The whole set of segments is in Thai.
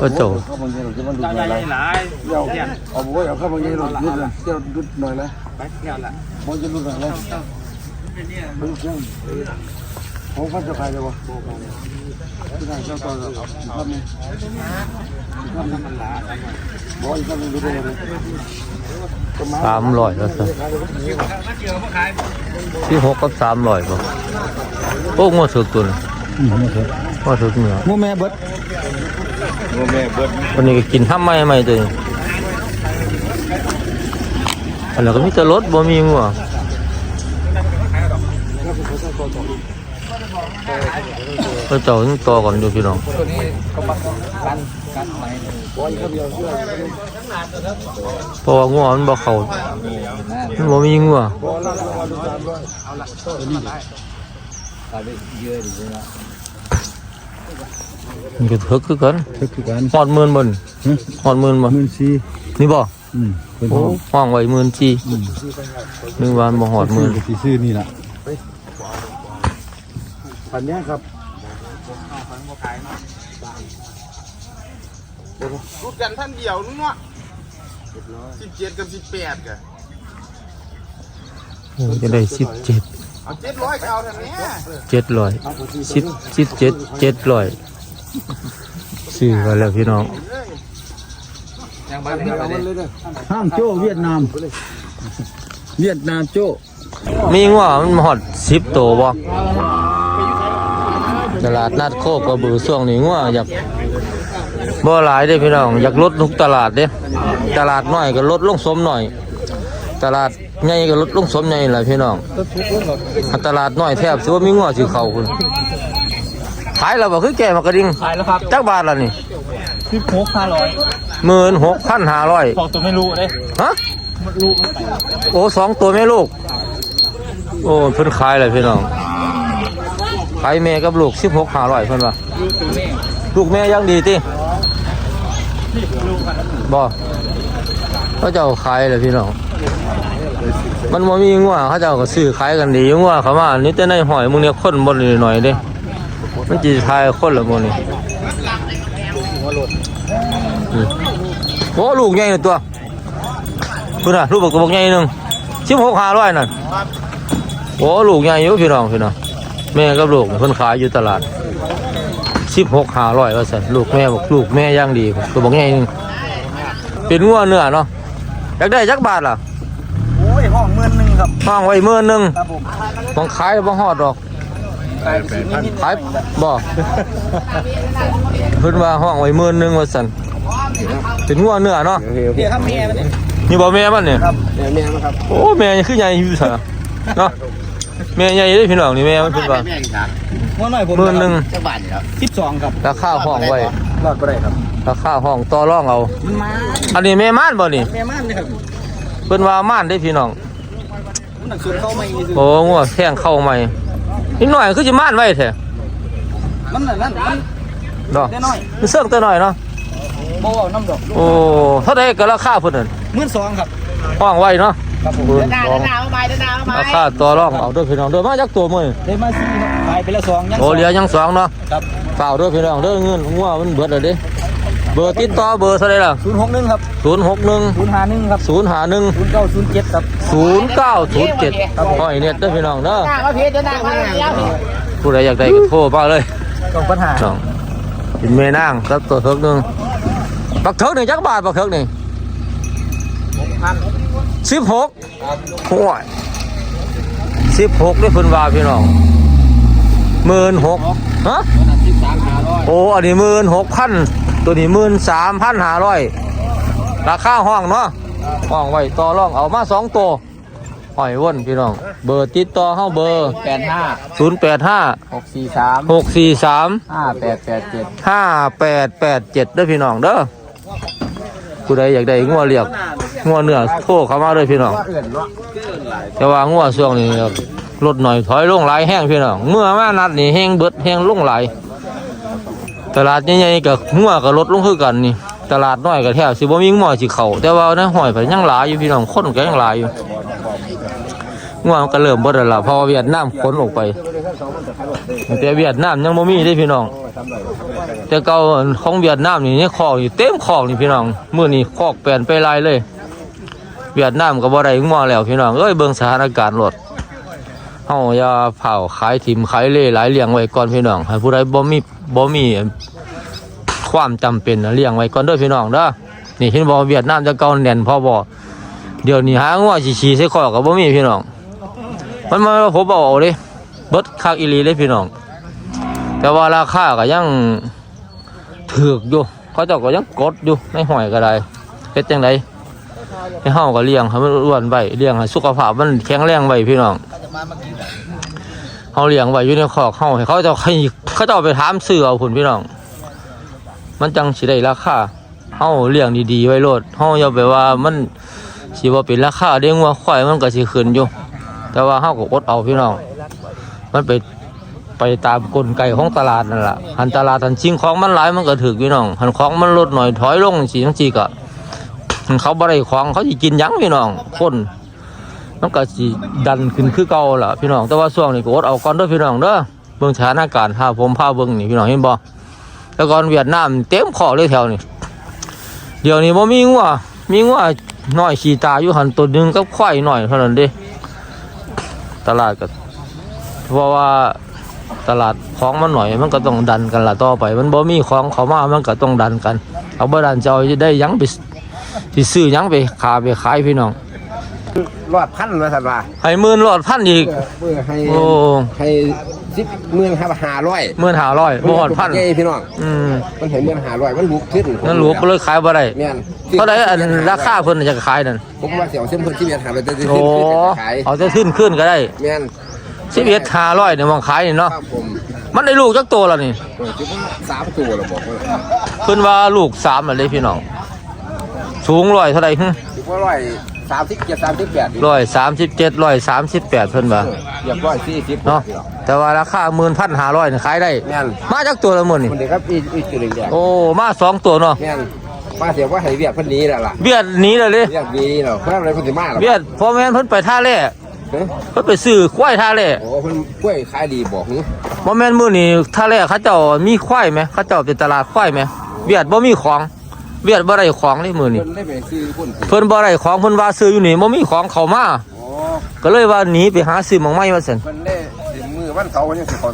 ก็โจเข้าบางทีเราจะมันดูเจ้าหใหน่ญ่อยหลายเดี๋ยวเอาไว้เอาเข้าบางทีเราดูหน่อยเดี๋ยวดูหน่อยเลยไปเที่ยวละบางจะดูหน่อยเลยดูเครื่องผมก็จะใครเลยวะที่ไหนเจ้าตัวเอาครับนี่ครับนี่มันหลาบอกอีกครับนี่ดูได้เลยสามร้อยแล้วสิที่หกกับสามร้อยป่ะโอ้งวดสุดตุนง วดสุดเหนืองูแม่เบิดวันนี้ก็กินห้ามไม่ไม่ตัวนี้อันนั้นก็มีแต่รถบ่มีงัวก็เจ้าต้องต่อก่อนอยู่พี่น้องตัวนี้ก็มากันกันไหมบอกอีกครับเดียวเชื่อเพราะว่างัวมันบ่เข้ามันบ่มีงัว บอกแล้วก็มาดูตามด้วยเอาไปเยอะดีนะมันก็ถึกคือกันเทคนิคการหอดหมื่นบ่นหอดหมื่นบ่หมื่นสี่นี่บ่อืมเป็นโอ้ห้องไว้หมื่นจีนึกว่าบ่หอดหมื่นที่ซื้อนี่แหละพันนี้ครับรูดกันท่านเดียวนู้นวะสิบเจ็ดกับสิบแปดกันโอ้จะได้สิบเจ็ดเอาเจ็ดร้อยเอาทางนี้เจ็ดร้อยสิบสิบเจ็ดเจ็ดร้อย ซื้อกันแล้วพี่น้องยังบ้านนี้เอาเลมันยเลยเด้อห้ามโจ้เวียดนาม เวียดนามโจ้มีงัวมันหอดสิบตัวบ่ตลาดนัดโคกระบือช่วงนี้งัวอยากบ่หลายเด้พี่น้อง อยากลดทุกตลาดเด้ตลาดน้อยก็ลดลงสมหน่อย ตลาดใหญ่ก็ลดลงสมใหญ่แหละพี่น้องอันตลาดน้อยแทบสิว่ามีงัวสิเข้าคุณ ขายแล้วบ่คือแก่มากระดิ่งขายแล้วครับจักบาทละนี่สิบหกห้าร้อยหมื่นหกพันห้าร้อยบอกตัวไม่รู้เลยฮะโอ้สองตัวแม่ลูก โอ้เพิ่นขายเลยพี่น้องขายแม่กับลูกสิบหกห้าร้อยเพิ่นว่าลูกแม่ยังดีติบ่เขาเจ้าขายเลยพี่น้องมันบ่มีงัวเขาเจ้าก็ซื้อขายกันดีงัวเขามาอันนี้แต่ในหอยมึงเนี่ยคนบ่หน่อยๆเด้ มันจีทายคนละบ่นี่อืมโอ้ลูกใหญ่ตัวพุ่นน่ะลูกบักกระบอกใหญ่หนึงสิบหกห้าร้อยนั่นโอ้ลูกใหญ่อยู่พี่น้องพี่น้องแม่กับลูกเพิ่นขายอยู่ตลาดสิบหกห้าร้อยว่าซั่นลูกแม่บอกลูกแม่ย่างดีกระบอกใหญ่หนึงเป็นงัวเนื้อเนาะอยากได้จักบาทล่ะโอ้ยห้องหมื่นหนึ่งครับห้างไว้หมื่นหนึงครับผมต้องขายบ่ฮอดดอก ขายสิบนิดขายบ่เพิ่นว่าห้องไว้หมื่นหนึงว่าซั่นเป็นงัวเนื้อเนาะๆเดี๋ยวครับแม่มันนี่นี่บ่แม่มันเนี่ยครับแม่แม่มันครับโอ้แม่ยังคือใหญ่อยู่ซะเนาะแม่ใหญ่เด้อพี่น้องนี่แม่มันเพิ่นว่ามื่อหน่อยผมหมื่นหนึ่งจะบาทครับสิบสองครับราคาห้องไว้รอดไปได้ครับราคาห้องต่อรองเอา มันมาอันนี้แม่ม่านบ่นี่แม่ม่านเลยครับเพิ่นว่าม่านได้อพี่น้องมันหนักสุดเข้าไม่มีสุดโอ้งัวแท่งเข้าใหม่ นิดหน่อยคือสิม่านไว้แท้มันนั่นนั่นมันดอกได้น้อยมันเสื่องแต่น้อยเนาะโบ้น้ำดอกโอ้เท่าใดก็ราคาเพิ่นนั่นหมื่นสองครับห้องไว้เนาะครับผมหมื่นสองราคาต่อรองเอาเด้อพี่น้องเด้อมาจักตัวมื้อได้มาสี่ครับขายไปแล้วสองยังโอ้เหลือยังสองเนาะครับเปล่าเด้อพี่น้องเด้อเงินงัวมันเบิดแล้วเด้ เบอร์ติดต่อเบอร์เท่าใดล่ะศูนย์หกหนึ่งครับ061ศูนย์ห้าหนึ่งครับ051ศูนย์เก้าศูนย์เจ็ดครับ0907ห้อยเน็ตเด้อพี่น้องเด้อมาเพชรจะนั่งมาแล้วผู้ใดอยากได้ก็โทรมาเลยสองปัญหาน้องเป็นแม่นางครับตัวเทิกหนึงบักเทิกหนึ่งจักบาทบักเทิกนี่สิบหกโอ้ยสิบหกได้เพิ่นว่าพี่น้องหมื่นหกฮะสิบสามห้าร้อยโอ้อันนี้หมื่นหกพัน ตัวนี้หมื่นสามพันห้าร้อยราคาห้องเนาะห้องไว้ต่อรองเอามาสองตัวหอยว่นพี่น้อง เบอร์ติดต่อเฮาเบอร์แปดห้าศูนย์แปดห้าหกสี่สามหกสี่สามห้าแปดแปดเจ็ดห้าแปดแปดเจ็ดเด้อพี่น้องเด้อผู้ใดอยากได้งัวเลียกงัวเนื้อโทรเข้ามาเลยพี่น้องเอื่อนเนาะแต่ว่างัวช่วงนี้ลดหน่อยถอยลงหลายแห้งพี่น้องเมื่อมานัดนี่แห้งเบิดแห้งลงหลาย ตลาดใหญ่ๆกับงัวก็ลดลงคือกันนี่ ตลาดน้อยก็แทบสิบ่มีงัวสิเขาแต่ว่าในห้อยไปยังหลายอยู่พี่น้องคนก็ยังหลายอยู่งัวมันก็เริ่มบดแล้ละเพราะเวียดนามขนออกไปแต่เวียดนามยังบ่มีเด้พี่น้อง แต่เก่าของเวียดนามนี่นี่คอกนี่เต็มคอกนี่พี่น้องมื้อนี้คอกแปลนไปลายเลย เวียดนามก็บ่ได้งัวแล้วพี่น้องเอ้ยเบิ่งสถานการณ์รถ เฮาอย่าเผาขายถิ่มขายเล่หลายเลี้ยงไว้ก่อนพี่น้องให้ผู้ใดบ่มีบ่มีความจำเป็นเลี้ยงไว้ก่อนเด้อพี่น้องเด้อนี่เห็นบ่เวียดนามจะเก่าแน่นพอบ่เดี๋ยวนี้หางัวสิขี่ใส่คอก็บ่มีพี่น้อง มันมาผมบอกเอาเด้เบิดคักอีหลีเลยพี่น้อง แต่ว่าราคาก็ยังถูกอยู่เขาเจ้าก็ยังกดอยู่ในหอยก็ได้เฮ็ดจังไดให้เฮาก็เลี้ยงให้มันอ้วนไว้เลี้ยงให้สุขภาพมันแข็งแรงไว้พี่น้อง เฮาเลี้ยงไว้อยู่ในคอกเฮาให้เขาจ้าให้เขาเจ้าไปถามซื้อเอาพุ่นพี่น้อง มันจังสิได้ราคาเฮาเลี้ยงดีๆไว้โลดเฮาอย่าไปว่ามันสิว่าเป็นราคาเด้งว่าควายมันก็สิขึ้นอยู่ แต่ว่าเฮาก็อดเอาพี่น้อง มันไปไปตามกลไกของตลาดนั่นแหละหันตลาดหันชิงของมันหลายมันก็ถึกพี่น้องหันของมันลดหน่อยถอยลงสีทั้งสีก็เขาบ่ได้ของเขาสิกินยั้งพี่น้องคน มันก็สิดันขึ้นคือเก่าล่ะพี่น้องแต่ว่าช่วงนี้ก็อดเอาก่อนเด้อพี่น้องเด้อเบิ่งสถานการณ์ถ้าผมพาเบิ่งนี่พี่น้องเห็นบ่แต่ก่อนเวียดนามเต็มขอเลยแถวนี้เดี๋ยวนี้บ่มีงัวมีงัวน้อยขี่ตาอยู่หันตัวหนึงกับควายน้อยเท่านั้นเด้ตลาดก็เพราะว่าตลาดของมันหน่อยมันก็ต้องดันกันละต่อไป มันบ่มีของเขามามันก็ต้องดันกัน เอาบ่ดันจะเอาจะได้ยังไปสิซื้อยังไปขาไปขายพี่น้อง รอดพันมาสัตว์ว่าให้หมื่นรอดพันอีก เมื่อให้โอ้ให้สิบเมื่อครับห้าร้อยหมื่นห้าร้อยบ่ฮอดพันเย้พี่น้องอืมมันเห็นเมื่อห้าร้อยมันลุกขึ้นนั่นหลวงก็เลยขายบ่ได้แม่นเท่าไดอันราคาเพิ่นจะขายนั่นผมว่าเสียวเส้นเพิ่นที่เมียนหาเราจะขึ้นโอ้ขึ้นขายเอาจะขึ้นขึ้นก็ได้แม่น11 500เนี่ยมองขายนี่เนาะครับผมมันได้ลูกจักตัวแล้วนี่โอ้ยคิดว่าสามตัวเราบอกว่าเพิ่นว่าลูก3แล้วเลยพี่น้องสูงร้อยเท่าใดหึคิดว่าร้อย สามสิบเจ็ดสามสิบแปดร้อยสามสิบเจ็ดร้อยสามสิบแปดเพิ่นว่าเรียบร้อยสี่สิบเนาะแต่ว่าราคาหมื่นพันห้าร้อยขายได้แม่นมาจากตัวละหมื่นนี่คนเดียวครับอีกอีกตัวหนึ่งอย่างโอ้มาสองตัวเนาะแม่นมาเสียว่าให้เวียดเพิ่นหนี้แล้วล่ะเวียดหนีเลยเลยเวียดหนี้เนาะเพราะอะไรเพิ่นสิมาหรอเวียดพ่อแม่นเพิ่นไปท่าแร่เฮ้ยเพิ่นไปซื้อควายท่าแร่โอ้เพิ่นกล้วยขายดีบอกหึพ่อแม่นมื้อนี้ท่าแร่เขาเจ้ามีควายไหมเขาเจ้าเป็นตลาดควายไหมเวียดบ่มีของ เวียดบ่ได้ของนี่มื้อนี้เพิ่นได้ไปซื้อคนสิเพิ่นบ่ได้ของเพิ่นว่าซื้ออยู่นี่บ่มีของเข้ามาโอ้ก็เลยว่าหนีไปหาซื้อหม่องใหม่มาซั่นเพิ่นได้ถึงมือวันเสาร์วันนี้สิขอ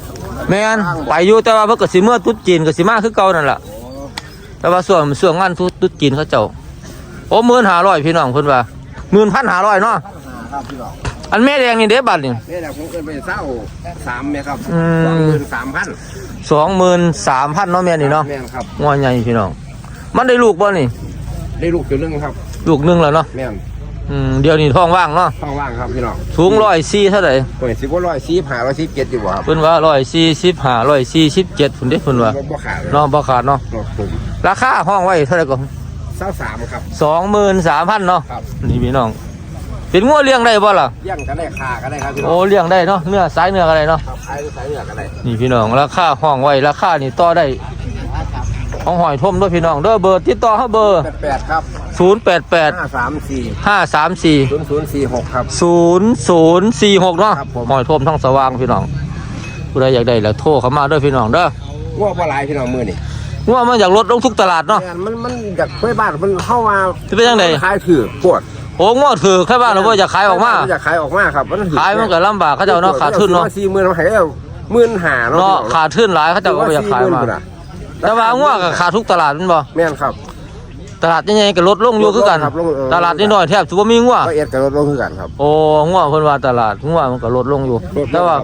แม่นไปอยู่แต่ว่าเพิ่นก็สิเมื่อตุ๊ดจีนก็สิมาคือเก่านั่นล่ะแต่ว่าส่วนส่วนงานทุตุ๊ดจีนเขาเจ้าโอ้หมื่นห้าร้อยพี่น้องเพิ่นว่าหมื่นพันห้าร้อยเนาะครับพี่น้องอันแม่แดงนี่เด้บัตรนี่นี่แหละผมเกินไปเศร้าสามเมครับอืมสองหมื่นสามพันสองหมื่นสามพันเนาะแม่นี่เนาะแม่นครับงอใหญ่พี่น้อง มันได้ลูกบ่นี่ ได้ลูกตัวหนึงครับ ลูกหนึงแล้วเนาะแม่นอืมเดี๋ยวนี้ท้องว่างเนาะท้องว่างครับพี่น้องสูงร้อยสี่เท่าไหร่เปิดสิบว่าร้อยสี่หาร้อยสี่เจ็ดอยู่บ่ครับเพิ่นว่าร้อยสี่สิบห้าร้อยสี่สิบเจ็ดพุ่นเด้เพิ่นว่าบ่บ่ขาดเลยเนาะบ่ขาดเนาะรถผมราคาห้องไว้เท่าไหร่ก็เศร้าสามครับ สองหมื่นสามพันเนาะครับ นี่พี่น้องเป็นงัวเลี้ยงได้บ่ล่ะเลี้ยงก็ได้ขาก็ได้ครับพี่น้โอ้องเลี้ยงได้เนาะเนื้อสายเนื้อก็ได้เนาะครับขายหรือขายเนื้อก็ได้นี่พี่น้องราคาห้องไว้ราคานี่ต่อได้ ของหอยทมด้วยพี่น้องเด้อเบอร์ติดต่อเขาเบอร์แปดแปดครับ0 8 8 ห้าสามสี่5 3 4 ศูนย์ศูนย์สี่หกครับ 0 0 4 6เนาะครับผม หอยทมทั้งสว่างพี่น้องผู้ใดอยากได้แล้วโทรเข้ามาเด้อพี่น้องเด้อว่าปลาไหลายพี่น้องมือนี่ว่ามันอยากลดลงทุกตลาดเนาะแม่นมันมันอยากไปบ้านมันเข้ามาจะเป็นจังไดขายถือปวดโอ้งอถือแค่บ้านเราบ่อยากขายออกมา อยากขายออกมาครับมันถือขายมันก็ลำบากเขาเจ้าเนาะขาดทุนเนาะสี่หมื่นมาขายได้หมื่นหาเนาะเนาะขาดทุนหลายเขาเจ้าก็บ่อยากขายมา แต่ว่างัวก็ขาดทุกตลาดแมันบ่แม่นครับ ตลาดใหญ่ๆก็ลดลงอยู่คือกันครับลงเออ ตลาดน้อยๆแทบสิบ่มีงัวก็เอ็ดกับรถลงคือกันครับโอ้งัวเพิ่นว่าตลาดงัวมันก็ลดลงอยู่ลดลงแต่ว่า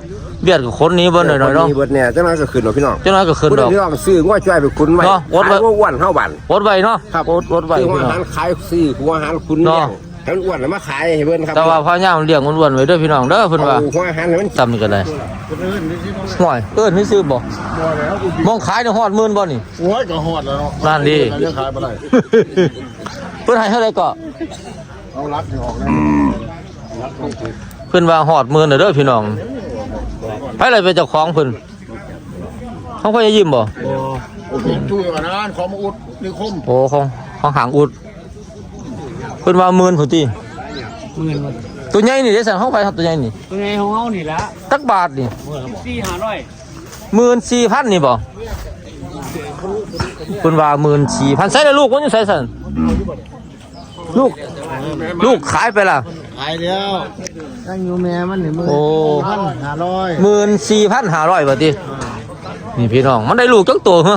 เบียดกับคนนี้เบิ่นหน่อยๆเนาะมีเบิดเนี่ยเจ้าน้อยก็ขึ้นเนาะพี่น้องจังน้อยก็ขึ้นผู้ดใดอก พี่น้องซื้อง้อช่วยไปคุณไว้เนาะอดไว้ ขายอ้วนเท่าบัน อดไว้เนาะครับอดอดไว้ซื้อหัวพี่อาน้อหางรขายซื้อหัวอาหารคุณเนาะเลี้ยง ให้มันอ้วนแล้วมาขายให้เพิ่นครับแต่ว่าพญามเลี้ยงอ้วนๆไว้เด้อพี่น้องเด้อเพิ่นว่าเอาหัวอาหารให้มันจำนี่ก็ได้ห่วยเอิ้นนี่ซื้อบ่มองขายนี่ฮอดหมื่นบ่นี่ โอ้ยก็หอดแล้วเนาะนั่นดีเรื่องขายไปได้เพิ่นให้เท่าใดก็ เอารักนี่ออกนะเพิ่นว่าฮอดหมื่นน่ะเด้อพี่น้องไผเลยเป็นเจ้าของเพิ่นเขาค่อยยิ้มบ่ โอเคช่วยกันนะของมาอุดนิคมโอ้ของของหางอุด เพิ่นว่าหมื่นพุ่นติตัวใหญ่นี่เดี๋ยวสั่งเข้าไปครับตัวใหญ่นี่ตัวไงของเฮานี่ละตักบาทนี่สี่ห้าร้อยหมื่นสี่พันนี่บ่คุณว่าหมื่นสี่พันใส่แล้วลูกมันอยู่ใส่สันลูก ลูกขายไปละขายแล้วตั้งอยู่แม่มันนี่มือโอ้ พันห้าร้อยหมื่นสี่พันห้าร้อยบาทดินี่พี่น้อง มันได้ลูกจังตัวเหรอ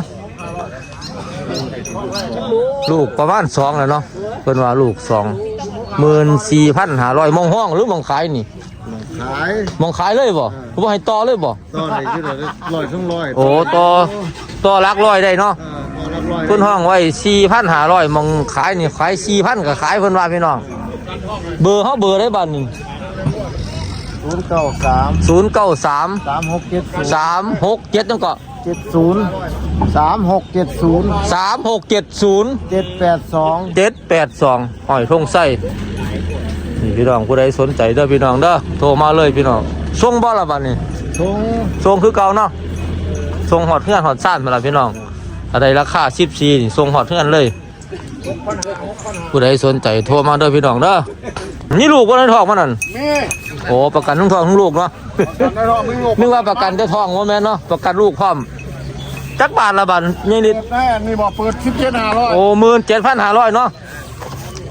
ลูกประมาณสองแล้วเนาะ เพิ่นว่าลูกสองหมื่นสี่พันห้าร้อยมองห้องหรือมองขายนี่ ขายมองขายเลยบ่บ่ให้ต่อเลยบ่ตอนไหนที่เราได้ร้อยสองร้อยโอ้ต่อต่อหลักร้อยได้เนาะเออพอรับร้อยเพิ่นห้องไว้สี่พันห้าร้อยมองขายนี่ขายสี่พันก็ขายเพิ่นว่าพี่น้อง เบอร์เฮาเบอร์ได้บัดนี้ศูนย์เก้าสามศูนย์เก้าสามสามหกเจ็ดศูนย์สามหกเจ็ดจังก็ เจ็ดศูนย์สามหกเจ็ดศูนย์สามหกเจ็ดศูนย์เจ็ดแปดสองเจ็ดแปดสองหอยทงไส้นี่พี่น้องผู้ใดสนใจเด้อพี่น้องเด้อโทรมาเลยพี่น้องส่งบ่ละบัดนี้ชงส่งคือเก่าเนาะส่งหอดเพื่อนหอดซ่านมาละพี่น้องอะไรราคาสิบสี่นี่ส่งหอดเพื่อนเลย ผู้ใดสนใจโทรมาเด้อพี่น้องเด้อ นี่ลูกว่าในท้องมันนั่นนี่โอ้ประกันทั้งท้องทั้งลูกเนาะในรอบมึงงบนึกว่าประกันแต่ท้องว่าแม่นเนาะประกันลูกพร้อมจักบาทละบาทนี่นิดแม่นี่บอกเปิดสิบเจ็ดห้าร้อยโอ้หมื่นเจ็ดพันห้าร้อยเนาะ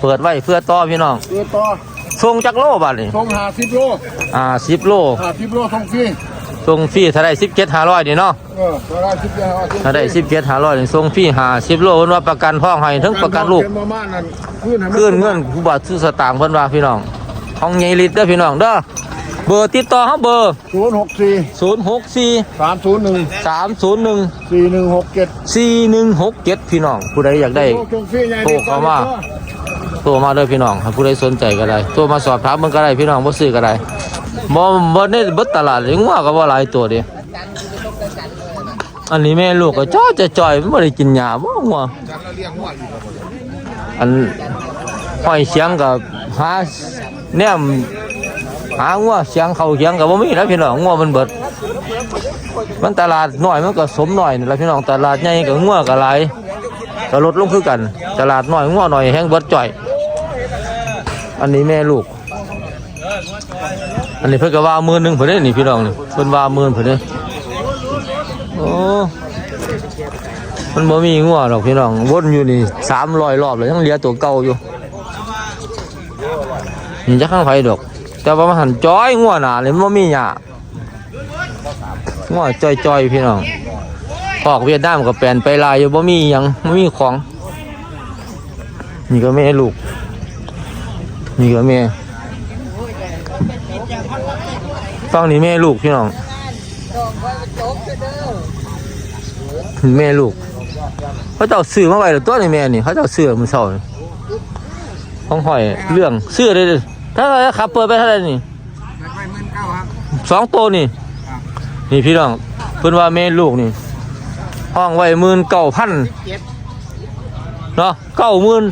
เปิดไว้เพื่อต่อพี่น้องเปิดต่อส่งจักโลบาทนี่ส่งหาสิบโลอ่าสิบโลหาสิบโลส่งฟรี ส่งฟรีถ้าได้สิบเจ็ดห้าร้อยนี่เนาะเออตัวละสิบเจ็ดห้าร้อยถ้าได้สิบเจ็ดห้าร้อยนี่ส่งฟรีหาสิบโลเพิ่นว่าประกันท้องให้ทั้งประกันลูกเนประมาณนั้นขึ้นให้มัคืนเงินผู้บาดซื้อสตางค์เพิ่นว่าพี่น้องของใหญ่ลิตรเด้อพี่น้องเด้อเบอร์ติดต่อเฮาเบอร์ ศูนย์หกสี่064 สามศูนย์หนึ่ง301 สี่หนึ่งหกเจ็ด4167 พี่น้อง ผู้ใดอยากได้ส่งฟรีไงโทรเข้ามา โทรมาเด้อพี่น้องถ้าผู้ใดสนใจก็ได้โทรมาสอบถามมันก็ได้พี่น้องบ่ซื้อก็ได้ บ่บ่ได้เบิดตลาดเลยงัวก็บ่หลายตัวเดิอันนี้แม่ลูกก็จ้อจะจ่อยมันบ่ได้กินหญ้าบ่งัวอันห้อยเสียงก็หาแนมหางัวเสียงเขาเสียงก็บ่มีแล้วพี่น้องงัวมันเบิด มันตลาดน้อยมันก็สมน้อยนี่ล่ะพี่น้องตลาดใหญ่ก็งัวก็หลายก็ลดลงคือกัน ตลาดน้อยง้อหน่อยแห้งเบิดจ่อย อันนี้แม่ลูก อันนี้เพิ่นก็ว่าหมื่นหนึงเพิ่นเด้นี่พี่น้องนี่เพิ่นว่าหมื่นเพิ่นเด้โอ้มันบ่มีงัวหรอกพี่น้องวนอยู่นี่300รอบเลยยังเหลือตัวเก่าอยู่นี่จะข้างไผดอก แต่ว่ามันหันจ้อยงัวหนาเลยมันบ่มีหญ้างัวจ้อยพี่น้องออกเวียดนามก็แปลนไปลายอยู่บ่มีหยังบ่มีของ นี่ก็แม่ลูก นี่ก็แม่ ฟังนี่แม่ลูกพี่น้องแม่ลูก เขาเจ้าซื้อมาไว้แล้วตัวนี่แม่นี่เขาเจ้าซื้อมื้อเช้านี่ของหอยเรื่องซื้อได้เลยถ้าไหรครับเปิดไปเท่าไหร่นี่สองตัวนี่ นี่พี่น้องเพิ่นว่าแม่ลูกนี่ ห้องไว้หมื่นเก้าพันเนาะเก้าหมื่น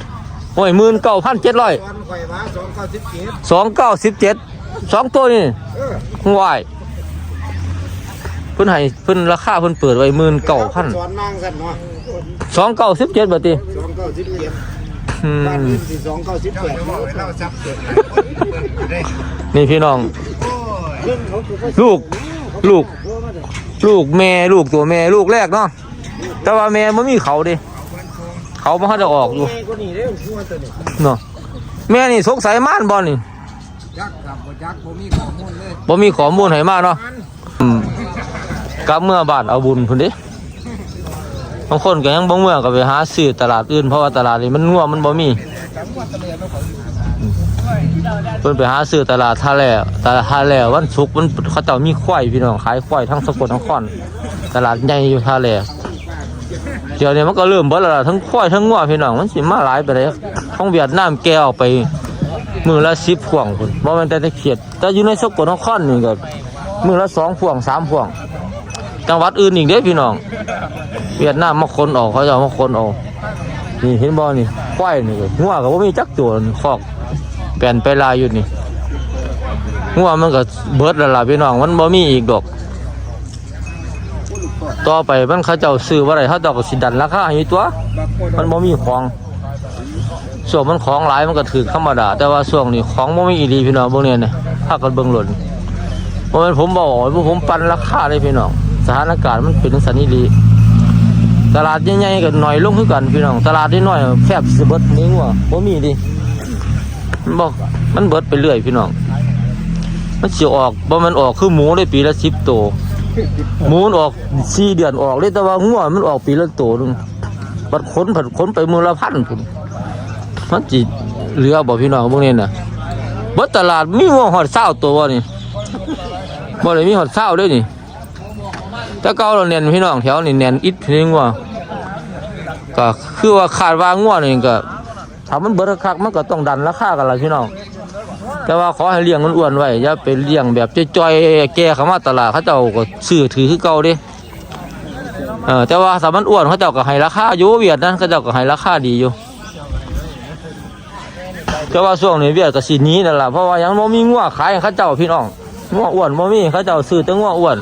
โอ้ยหมื่นเก้าพันเจ็ดร้อยตอนข่อยมาสองเก้าสิบเจ็ด สองเก้าสิบเจ็ดสองตัวนี่เออห่วยเพิ่นให้เพิ่นราคาเพิ่นเปิดไว้หมื่นเก้าพันสอนนางกันเนาะสองเก้าสิบเจ็ดบาทติสองเก้าสิบเจ็ดอืบ้านมอื่นสี่สองเก้าสิบแปดเราจับเจ็ดนี่พี่น้อง ลูกลูก ลูกแม่ลูกตัวแม่ลูกแรกเนาะแต่ว่าแม่ไม่มีเขาดิเขามันเขาจะออกอยู่แม่ก็นี่เด้อพัวตัวนี้เนาะแม่นี่สงสัยม่านบอลนี่ ยักษ์กับบ่ยักษ์บ่มีข้อมูลเลยบ่มีข้อมูลให้มาเนาะอืมกลับเมื่อบาทเอาบุญพุ่นเดิบางคนก็ยังบ่เมื่อก็ไปหาซื้อตลาดอื่นเพราะว่าตลาดนี้มันงัวมันบ่มีอืมเพิ่นไปหาซื้อตลาดท่าแล่ตลาดท่าแล่วันศุกร์มันเขาเจ้ามีควายพี่น้องขายควายทั้งสกลทั้งคอนตลาดใหญ่อยู่ท่าแล่เดี๋ยวนี้มันก็เริ่มเบิดแล้วล่ะทั้งควายทั้งงัวพี่น้องมันสิมาหลายไปเลยของเวียดนามแกออกไป มือละสิบพวงคุณบ่แม่นแต่ตะเขียดแต่อยู่ในสกลนครนี่ก็มือละสองพวงสามพวงจังหวัดอื่นอีกเด้พี่น้อง เวียดนามมาคนออกเขาจะมาคนออกนี่เห็นบ่นี่ควายนี่ก็งัวก็บ่มีจักตัวคอกแปลนไปลายอยู่นี่งัวมันก็เบิดแล้วล่ะพี่น้องมันบ่มีอีกดอกต่อไปมันเขาเจ้าซื้อบ่ได้เขาเจ้าก็สิดันราคาให้ตัว มันบ่มีของ ช่วงมันของหลายมันก็ถือธรรมดา แต่ว่าช่วงนี้ของบ่มีอีหลีพี่น้องเบิ่งเนี่ยนะพากันเบิ่งหล่นบ่แม่นผมบอกว่าผมปันราคาเลยพี่น้องสถานการณ์มันเป็นจังซั่นอีหลีตลาดใหญ่ๆก็น้อยลงคือกันพี่น้องตลาดน้อยแคบสิเบิดนี่ว่าบ่มีดิมันบอกมันเบิดไปเรื่อยพี่น้อง มันเสิออกบ่มันออกคือหมูได้ปีละ10ตัวหมูมันออก4เดือนออกเลยแต่ว่างัวมันออกปีละตัวหนึงบัดขนผัดขนไปมือละพันพุ่น มันสิเหลือบ่พี่น้องพวกนี้น่ะบิดตลาดมีงัวฮอด20ตัวบ่นี่บ่ได้มีฮอด20เด้วยนี่แต่เก่าเราเน้นพี่น้องแถวนี่เน้นอิดพี่งัวก็คือว่าคาดว่างัวนี่ก็ถ้ามันเบิดคักมันก็ต้องดันราคากันละพี่น้องแต่ว่าขอให้เลี้ยงมันอ้วนไว้อย่าไปเลี้ยงแบบจอยๆแก่เข้ามาตลาดเขาเจ้าก็ซื้อถือคือเก่าด้เออแต่ว่าถ้ามันอ้วนเขาเจ้าก็ให้ราคาอยู่เวียดนั้นเขาเจ้าก็ให้ราคาดีอยู่ แต่ว่าช่วงนี้เวียดก็สินี้นั่นแหละเพราะว่ายังบ่มีงัวขายให้เขาเจ้าพี่น้องงัวอ้วนบ่มีเขาเจ้าซื้อแต่งัวอ้วน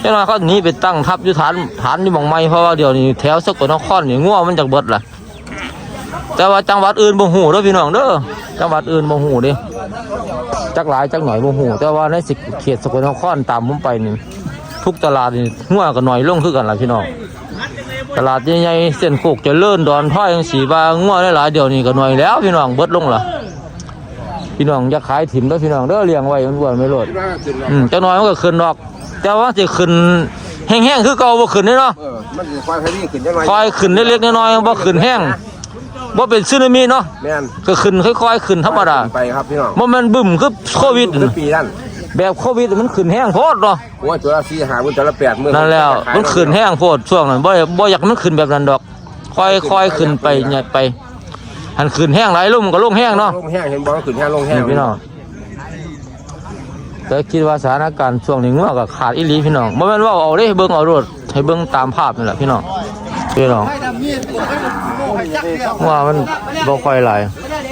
เจ้าน้อยเขาหนีไปตั้งทับอยู่ฐานฐานอยู่หม่องใหม่เพราะว่าเดี๋ยวนี้แถวสกลนครนี่งัวมันจักเบิดล่ะแต่ว่าจังหวัดอื่นบ่ฮู้เด้อพี่น้องเด้อจังหวัดอื่นบ่ฮู้เด้จักหลายจักหน่อยบ่ฮู้แต่ว่าในสิเขตสกลนครตามผมไปนี่ทุกตลาดนี่หัวก็น้อยลงคือกันล่ะพี่น้อง ตลาดใหญ่ๆเส้นโคกเจริญดอนท้อยจังสีบางัวหลายๆเดี๋ยวนี้ก็น้อยแล้วพี่น้องเบิดลงล่ะพี่น้องอย่าขายถิ่มเด้อพี่น้องเด้อเลี้ยงไว้มันอ้วนไม่โลดอืมจักหน่อยมันก็ขึ้นดอก แต่ว่าสิขึ้นแห้งๆคือเก่าบ่ขึ้นเด้เนาะเออมันสิควายให้นี่ขึ้นจังได๋คอยขึ้นเล็กๆน้อยๆบ่ขึ้นแห้งบ่เป็นซึนามิเนาะแม่นก็ขึ้นค่อยๆขึ้นธรรมดาไปครับพี่น้องบ่แม่นบึ้มคือโควิดคือน่ะปีนั้น แบบโควิดมันขึ้นแห้งโพดเนาะโอ้ยตัวละ4 5มื้อตัวละ8มื้อนั่นแล้ว มันขึ้นแห้งโพดช่วงนั้นบ่บ่อยากให้มันขึ้นแบบนั้นดอก ค่อยๆขึ้นไปใหญ่ไปหันขึ้นแห้งหลายลงมันก็ลงแห้งเนาะลงแห้งเห็นบ่ขึ้นแห้งลงแห้งนี่พี่น้องแต่คิดว่าสถานการณ์ช่วงนี้งัวก็ขาดอีหลีพี่น้องบ่แม่นว่าเอาเด้เบิ่งเอาโลดให้เบิ่งตามภาพนี่แหละพี่น้องพี่น้องว่ามันบ่ค่อยหลาย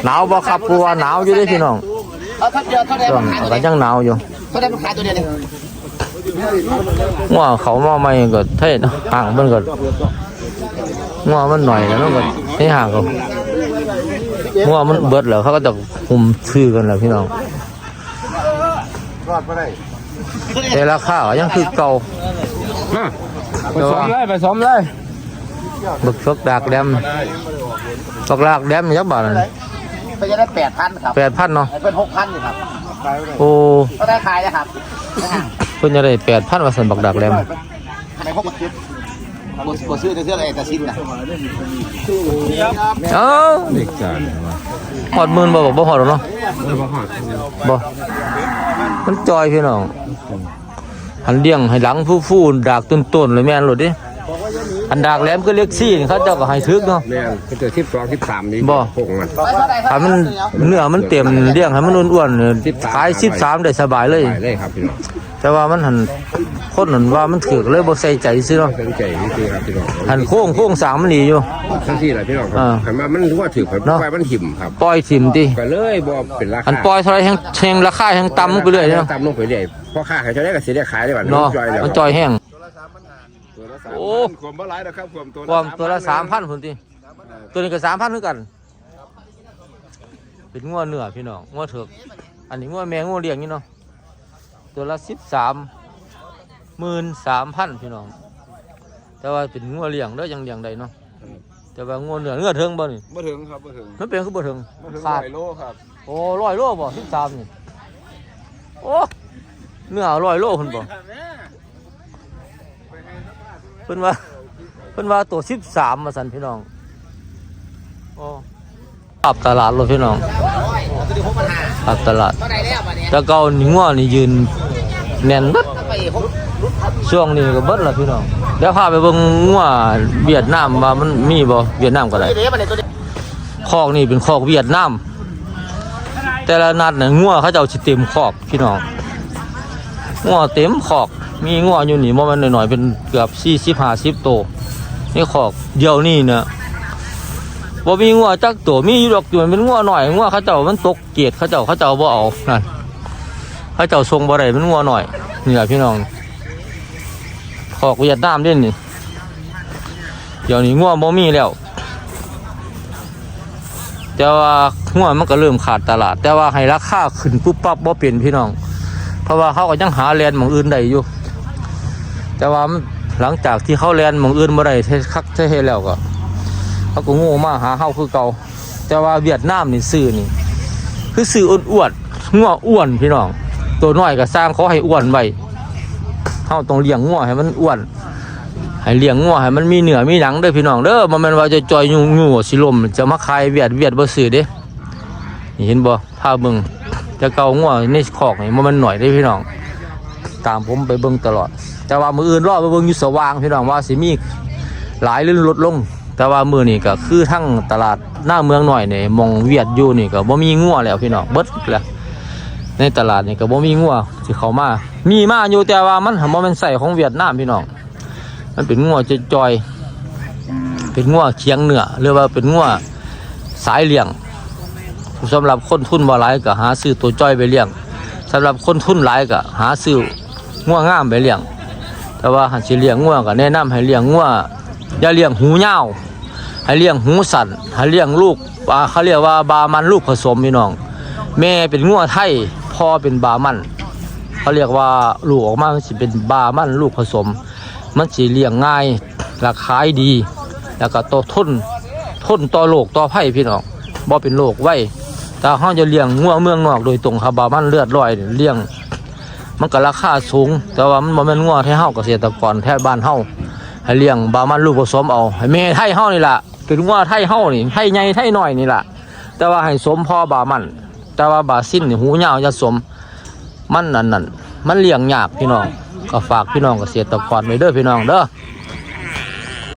หนาวบ่ครับเพราะว่าหนาวอยู่เด้พี่น้อง เอาทัดเดียวเท่าไหร่ช่วงก็ยังหนาวอยู่เท่าไหร่มันขายตัวเดียวนี่งัวเขามาใหม่ก็เท่นะห่างมันก็งัวมันหน่อยแล้วมันก็ให้ห่างก็งัวมันเบิดแล้วเขาก็จะหุมชื่อกันแล้วพี่น้องรอดบ่ได้แต่ราคาก็ยังคือเก่าไปซ้อมเลยไปซ้อมเลย บึกฟกดากแดมฟกดากแดมยักบาท ไปจะได้แปดพันครับแปดพันเนาะไอ้เป็นหกพันอยู่ครับโอ้ก็ได้ขายนะครับเพิ่นจะได้แปดพันว่าสันบักดากแดมในหกพันบทบทซื้อแต่เสื้ออะไรแต่ชิ้นนะเอ้าหอดหมื่นบ่บอกบ่หอดหรอกเนาะบ่มันจอยพี่น้องหันเลี้ยงให้หลังผู้ฟูดากต้นๆเลยแม่นโลดดิ อันดากแหลมก็เล็กซี่นี่เขาเจ้าก็ให้ทึกเนาะ แม่นคือตัว12 13นี่บ่พกมัน ถ้ามันเนื้อมันเต็มเลี้ยงให้มันอ้วนๆเนี่ยขาย13ได้สบายเลย ไปเลยครับพี่น้องแต่ว่ามันหันคนหันว่ามันถือเลยบ่ใส่ใจซื่อเนาะสนใจนี่คือครับพี่น้องหันโค้งโค้งสร้างมันดีอยู่ ทั้งที่แหละพี่น้องครัอ่าบคันว่ามันรู้ว่าถือเนาะไฟมันหิมครับปล่อยถิ่มติก็เลยบ่เป็นราคาอันปล่อยเท่าไรแฮงแฮงราคาแฮงต่ำไปเรื่อยเนาะต่ำลงไปเรื่อยพอค่าเขาจะได้ก็สิได้ขายได้บัดเนาะจอยแล้วมันจอยแห้ง ตัวละโอ้3,000ขวมบ่หลายดอกครับขวมตัวความตัวละ3,000พุ่นติตัวนี้ก็3,000คือกัน เป็นงัวเนื้อพี่น้องงัวเถือกอันนี้งัวแม่งัวเลี้ยงนี่เนาะตัวละ13 13,000พี่น้อง แต่ว่าเป็นงัวเลี้ยงเด้อยังเลี้ยงได้เนาะแต่ว่างัวเนื้อเนื้อเทิงบ่นี่บ่ถึงครับบ่ถึงมันเป็นคือบ่เทิงบ่ถึงขาด100โลครับโอ้ร้อยโลบ่สิบสามนี่ โอ้เนื้อร้อยโลคุณบ่ เพิ่นว่าเพิ่นว่าตัวสิบสามมาสั่นพี่น้องโอ้ขับตลาดรถพี่น้องขับตลาดก็ได้แล้วมาเนี่ยแต่เก่านี่ง้อนี่ยืนแน่นเบิดไปหกช่วงนี้ก็เบิดแล้วพี่น้องเดี๋ยวพาไปเบิ่งง้อเวียดนามว่ามันมีบ่เวียดนามก็ได้เดี๋ยวมาเนี่ยตัวเดียวคอกนี่เป็นคอกเวียดนามแต่ละนัดเนี่ยงัวเขาเจ้าสิเต็มคอกพี่น้องงัวเต็มคอก มีงัวอยู่นี่บ่แมันหน่อยๆเป็นเกือบ40 50ตัวนี่คอกเดียวนี่เนี่ยบ่มีงัวจักตัวมีอยู่ดอกตัวมันเป็นงัวหน่อยงัวเขาเจ้ามันตกเกียรติเขาเจ้าเขาเจ้าบ่เอานั่นเขาเจ้าทรงบ่ได้มันงัวหน่อยนี่แหละพี่น้องคอกเวียดนามเด้นี่เดี๋ยวนี้งัวบ่มีแล้วแต่ว่าหัวมันก็เริ่มขาดตลาด แต่ว่าให้ราคาขึ้นปุ๊บปั๊บบ่เป็นพี่น้อง เพราะว่าเขาก็ยังหาแลนด์หมองอื่นได้อยู่ แต่ว่าหลังจากที่เขาแลนด์หมองอื่นบ่ได้เทคักเทเฮแล้วก็เขาก็โง่มาหาเฮาคือเก่าแต่ว่าเวียดนามนี่ซื้อนี่คือซื้ออ้วนๆงัวอ้วนพี่น้อง ตัวน้อยก็สร้างเขาให้อ้วนไว้เฮาต้องเลี้ยงงัวให้มันอ้วนให้เลี้ยงงัวให้มันมีเนื้อมีหนังเด้อพี่น้องเด้อบ่แม่นว่าจะจอยยุ่งยู่สิลมจะมาขายเวียดเวียดบ่ซื้อเด้นี่เห็นบ่พาเบิ่งจะเกางัวในคอกนี่มันหน่อยเด้พี่น้อง ตามผมไปเบิ่งตลอด แต่ว่ามืออื่นรอไปเบิ่งอยู่สว่างพี่น้องว่าสิมีหลายหรือลดลง แต่ว่ามือนี้ก็คือทั้งตลาดหน้าเมืองหน่อยเนี่หมองเวียดอยู่นี่ก็บ่มีงัวแล้วพี่น้องเบิดแล้วในตลาดนี่ก็บ่มีงัวสิเขามา มีมาอยู่แต่ว่ามันบ่ม่นใส่ของเวียดนามพี่น้องมันเป็นงัวจะจอย เป็นงัวเคียงเหนือหรือว่าเป็นงัวสายเลี้ยงสำหรับคนทุนบ่หลายก็หาซื้อตัวจ้อยไปเลี้ยงสำหรับคนทุนหลายก็หาซื้องัวงามไปเลี้ยง แต่ว่าหันสิเลี้ยงงัวก็แนะนำให้เลี้ยงงัวอย่าเลี้ยงหูยาวให้เลี้ยงหูสันให้เลี้ยงลูกอ่าเขาเรียกว่าบามันลูกผสมพี่น้อง แม่เป็นงัวไทยพ่อเป็นบามันเขาเรียกว่าลูกออกมามันสิเป็นบามันลูกผสม มันสิเลี้ยงง่ายราคาดี แล้วก็ต่อทนทุนต่อโรคต่อภัยพี่น้องบ่เป็นโรคไว้แต่เฮาจะเลี้ยงงัวเมืองนอกโดยตรงครับบามันเลือดลอยเลี้ยง มันก็ราคาสูง แต่ว่ามันบ่แม่นงัวแท้เฮาเกษตรกรแท้บ้านเฮาให้เลี้ยงบามันลูกผสมเอาให้แม่ไทยเฮานี่ล่ะเป็นงัวไทยเฮานี่ไทยใหญ่ไทยน้อยนี่ล่ะแต่ว่าให้สมพ่อบามัน แต่ว่าบาสิ้นนี่หูยาวจะสมมันนั่นนั่นมันเลี้ยงยากพี่น้องก็ฝากพี่น้องเกษตรกรไว้เด้อพี่น้องเด้อ